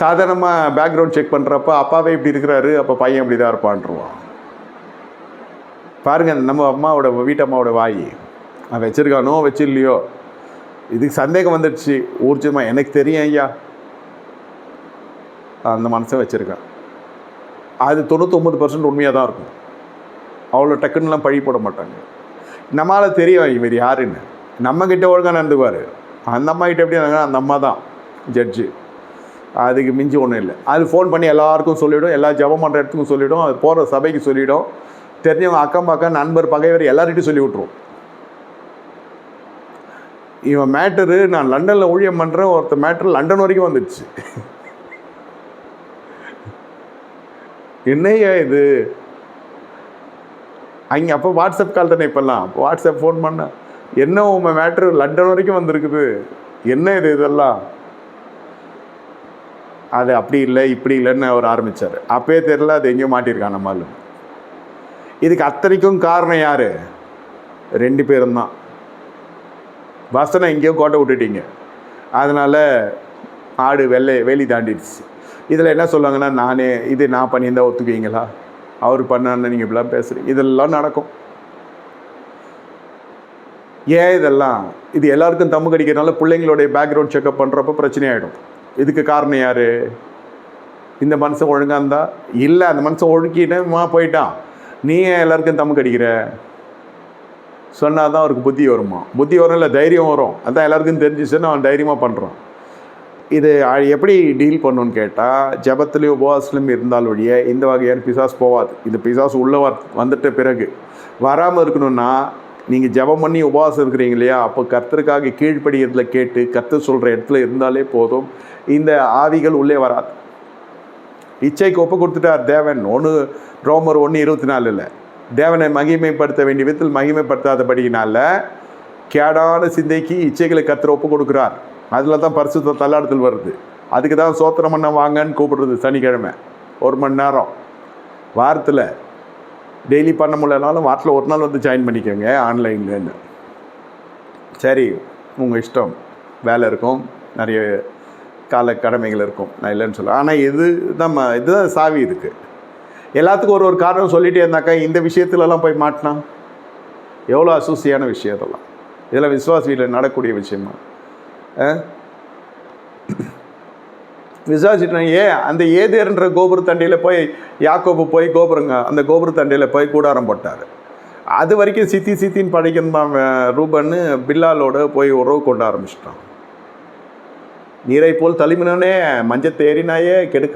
சாதாரணமாக background check பண்ணுறப்ப அப்பாவே இப்படி இருக்கிறாரு அப்போ பையன் இப்படி தான் இருப்பான்ருவான். பாருங்கள் நம்ம அம்மாவோட வீட்டம்மாவோட வாய். அவன் வச்சிருக்கானோ வச்சில்லையோ இதுக்கு சந்தேகம் வந்துடுச்சு. ஊர்ஜமாக எனக்கு தெரியும் ஐயா. அந்த மனசை வச்சுருக்கேன். அது தொண்ணூத்தொம்பது பர்சன்ட் உண்மையாக தான் இருக்கும். அவ்வளோ டக்குன்னுலாம் பழி போட மாட்டாங்க. நம்மளால் தெரியும் இவர் யாருன்னு. நம்மக்கிட்ட ஒழுங்காக நடந்துக்குவார். அந்த அம்மா கிட்ட எப்படி அந்த அம்மா தான் ஜட்ஜு அதுக்கு மிஞ்சி ஒன்றும் இல்லை. அது ஃபோன் பண்ணி எல்லாருக்கும் சொல்லிவிடும் எல்லா ஜபம் பண்ணுற இடத்துக்கும் சொல்லிவிடும் அது போகிற சபைக்கு சொல்லிவிடும் தெரிஞ்சவங்க அக்கம் பக்கம் நண்பர் பகைவர் எல்லார்கிட்டையும் சொல்லி விட்ருவோம் இவன் மேட்டரு நான் லண்டனில் ஊழியம் பண்ணுறேன் ஒருத்த மேட்ரு லண்டன் வரைக்கும் வந்துடுச்சு. என்னய்யா இது? அங்கே அப்போ வாட்ஸ்அப் கால் தானே இப்போல்லாம்? வாட்ஸ்அப் ஃபோன் பண்ண என்ன உங்கள் மேட்ரு லண்டன் வரைக்கும் வந்திருக்குது? என்ன இது இதெல்லாம்? அது அப்படி இல்லை இப்படி இல்லைன்னு அவர் ஆரம்பித்தார் அப்பயே தெரில அது எங்கேயோ மாட்டியிருக்கான் நம்மளும் இதுக்கு அத்தனைக்கும் காரணம் யார்? ரெண்டு பேரும் தான். வசனை எங்கேயோ கோட்டை விட்டுட்டீங்க. அதனால் ஆடு வெள்ளை வேலி தாண்டிடுச்சு. இதில் என்ன சொல்லுவாங்கன்னா நானே இது நான் பண்ணியிருந்தா ஒத்துக்குவீங்களா? அவர் பண்ணான்னு நீங்கள் இப்படிலாம் பேசுகிறீங்க இதெல்லாம் நடக்கும். ஏன் இதெல்லாம்? இது எல்லாருக்கும் தம்மு கடிக்கிறதுனால பிள்ளைங்களுடைய பேக்ரவுண்ட் செக்அப் பண்ணுறப்ப பிரச்சனை ஆகிடும் இதுக்கு காரணம் யார்? இந்த மனுஷன் ஒழுங்காக இருந்தா? இல்லை அந்த மனுஷன் ஒழுக்கினமா போயிட்டான். நீ ஏன் எல்லாருக்கும் தம்மு கடிக்கிற? சொன்னால் தான் அவருக்கு புத்தி வருமா? புத்தி வரும் இல்லை தைரியம் வரும். அதான் எல்லாருக்கும் தெரிஞ்சிச்சுன்னு அவன் தைரியமாக பண்ணுறான் இது எப்படி டீல் பண்ணணும்னு கேட்டால் ஜபத்துலேயும் உபவாசத்துலையும் இருந்தால் ஒழிய இந்த வகையான பிசாஸ் போகாது இந்த பிசாஸ் உள்ளே வந்துட்ட பிறகு வராமல் இருக்கணும்னா நீங்கள் ஜெபம் பண்ணி உபவாசம் இருக்கிறீங்க இல்லையா? அப்போ கர்த்தருக்காக இதில் கேட்டு கர்த்தர் சொல்கிற இடத்துல இருந்தாலே போதும். இந்த ஆவிகள் உள்ளே வராது. இச்சைக்கு ஒப்பு கொடுத்துட்டார் தேவன். ஒன்று ரோமர் ஒன்று இருபத்தி நாலு இல்லை தேவனை மகிமைப்படுத்த வேண்டிய விதத்தில் மகிமைப்படுத்தாதபடியினால கேடான சிந்தைக்கு இச்சைகளை கர்த்தர் ஒப்பு கொடுக்குறார். அதில் தான் பரிசுத்த தள்ளாடுதல் வருது. அதுக்கு தான் சோத்திரம் பண்ண வாங்கன்னு கூப்பிடுறது சனிக்கிழமை. ஒரு மணி நேரம். வாரத்தில் டெய்லி பண்ண முடியலனாலும் வாரத்தில் ஒரு நாள் வந்து ஜாயின் பண்ணிக்கோங்க ஆன்லைன்லன்னு. சரி உங்கள் இஷ்டம். வேலை இருக்கும். நிறைய கால கடமைகள் இருக்கும். நான் இல்லைன்னு சொல்லுவேன் ஆனால் இது நம்ம இதுதான் சாவி இருக்குது எல்லாத்துக்கும் ஒரு ஒரு காரணம் சொல்லிகிட்டே இருந்தாக்கா இந்த விஷயத்துலலாம் போய் மாட்டினா? எவ்வளோ அசூசியான விஷயம் இதெல்லாம். இதெல்லாம் விசுவாச வீட்டில் நடக்கக்கூடிய விஷயமா? விசாரிச்சுட்டேன் ஏன் அந்த ஏதேர்ன்ற கோபுர தண்டையில் போய் யாக்கோபு போய் கோபுரங்க அந்த கோபுர தண்டையில் போய் கூடாரம் போட்டார். அது வரைக்கும் சித்தி சித்தின்னு படிக்கிறான் ரூபன்னு பில்லாலோட போய் உறவு கொண்டு ஆரம்பிச்சிட்டான். நீரை போல் தளிமினே மஞ்சத்தை ஏறினாயே கெடுக்க